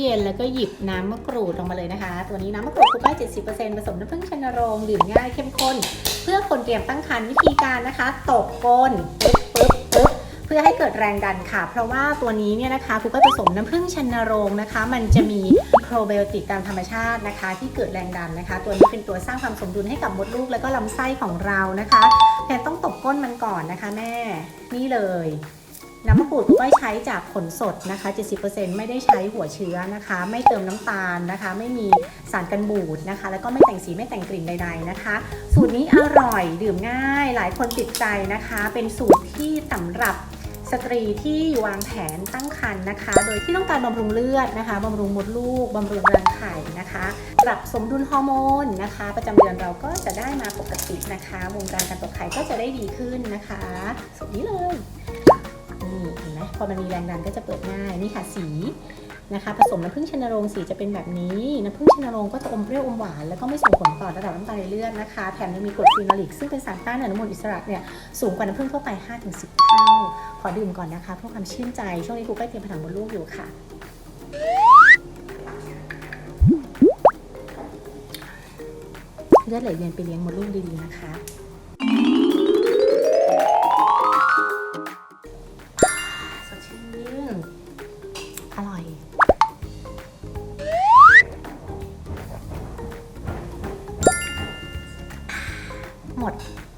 เย็นแล้วก็หยิบน้ำมะกรูดลงมาเลยนะคะ ตัวนี้น้ำมะกรูดคุกได้70%ผสมน้ำผึ้งชนโรงดื่มง่ายเข้มข้น เพื่อคนเตรียมตั้งครรภ์วิธีการนะคะตกก้นปึ๊บปึ๊บปึ๊บเพื่อให้เกิดแรงดันค่ะ เพราะว่าตัวนี้เนี่ยนะคะคุกก็ผสมน้ำผึ้งชนโรงนะคะ มันจะมีโปรไบโอติกตามธรรมชาตินะคะ ที่เกิดแรงดันนะคะ ตัวนี้เป็นตัวสร้างความสมดุลให้กับมดลูกแล้วก็ลำไส้ของเรานะคะแพนต้องตบก้นมันก่อนนะคะ แม่ นี่เลย น้ำมะกรูดก็ใช้จากผลสดนะคะ 70%ไม่ได้ใช้หัวเชื้อนะคะ ไม่เติมน้ำตาลนะคะ ไม่มีสารกันบูดนะคะ แล้วก็ไม่แต่งสีไม่แต่งกลิ่นใด ๆนะคะ สูตรนี้อร่อยดื่มง่าย หลายคนติดใจนะคะ เป็นสูตรที่สำหรับสตรีที่วางแผนตั้งครรภ์นะคะ โดยที่ต้องการบำรุงเลือดนะคะบำรุงมดลูกบำรุงรังไข่นะคะปรับสมดุลฮอร์โมนนะคะ ประจำเดือนเราก็จะได้มาปกตินะคะ วงการการตกไข่ก็จะได้ดีขึ้นนะคะสูตรนี้เลย อมันมีแรงดันก็จะเปิดง่ายนี่ค่ะสีนะคะผสมน้ำผึ้งชนโรงสีจะเป็นแบบนี้ น้ำผึ้งชนโรงก็จะอมเปรี้ยวอมหวานแล้วก็ไม่ส่งผลต่อระดับน้ำตาลในเลือดนะคะแถมยังมีกรดฟีนอลิกซึ่งเป็นสารต้านอนุมูลอิสระเนี่ยสูงกว่าน้ำผึ้งทั่วไป 5-10 เท่า ขอดื่มก่อนนะคะเพื่อความชื่นใจ ช่วงนี้กูก็เตรียมผนังมดลูกอยู่ค่ะ เลือดไหลเวียนไปเลี้ยงมดลูกดีๆนะคะ 一。